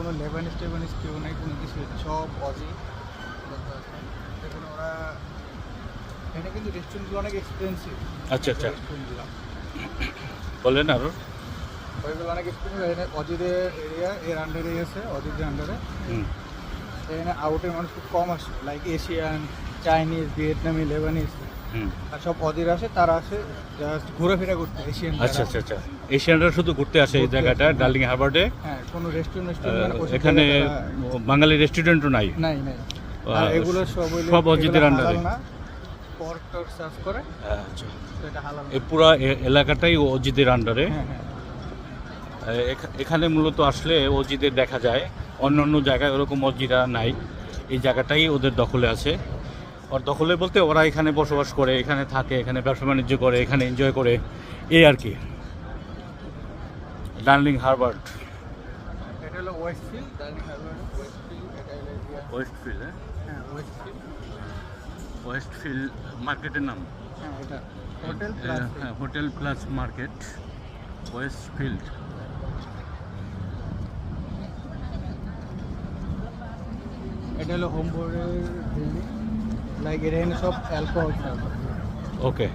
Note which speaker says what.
Speaker 1: কোনো লেবানিস টেবানিস কেউ নাই কোনো কিছু সব অজি। দেখুন ওরা এখানে কিন্তু রেস্টুরেন্টগুলো অনেক এক্সপেন্সিভ
Speaker 2: আচ্ছা আচ্ছা।
Speaker 1: রেস্টুরেন্টগুলো
Speaker 2: বলেন আরও।
Speaker 1: ওইগুলো অনেক এক্সপেন্সিভ অজিদের এরিয়া এর আন্ডারে আছে অজিদের আন্ডারে এখানে আউটের মানুষ খুব কম আসে। Like Asian Chinese Vietnamese Lebanese আর সব অজির আসে তারা আসে জাস্ট ঘোরাফেরা করতে এশিয়ান
Speaker 2: আচ্ছা আচ্ছা আচ্ছা। এশিয়ানরা শুধু ঘুরতে আসে এই জায়গাটা ডার্লিং হারবার্ডে
Speaker 1: হ্যাঁ কোনো রেস্টুরেন্ট
Speaker 2: এখানে বাঙালি রেস্টুরেন্টও নাই?
Speaker 1: নাই নাই। আর এগুলো সব
Speaker 2: সব অজিতের আন্ডারে
Speaker 1: টর্ক সার্ভ করে
Speaker 2: আচ্ছা। এই পুরা এলাকাটাই আন্ডারে
Speaker 1: হ্যাঁ হ্যাঁ।
Speaker 2: এখানে মূলত আসলে অজিদের দেখা যায়। অন্য অন্য জায়গায় ওরকম অজিরা নাই। এই জায়গাটাই ওদের দখলে আছে। ওর দখলে বলতে ওরা এখানে বসবাস করে এখানে থাকে এখানে ব্যবসা বাণিজ্য করে এখানে এনজয় করে। এই আর কি। Darling Harbour
Speaker 1: Westfield Westfield
Speaker 2: Westfield
Speaker 1: হ্যাঁ?
Speaker 2: ওয়েস্টফিল্ড মার্কেটের নাম।
Speaker 1: Hotel plus
Speaker 2: hotel plus market Westfield
Speaker 1: এটা হলো হোম বোর্ডের বিল্ডিং লাইক এটা এখানে সব অ্যালকোহল সার্ভ
Speaker 2: ওকে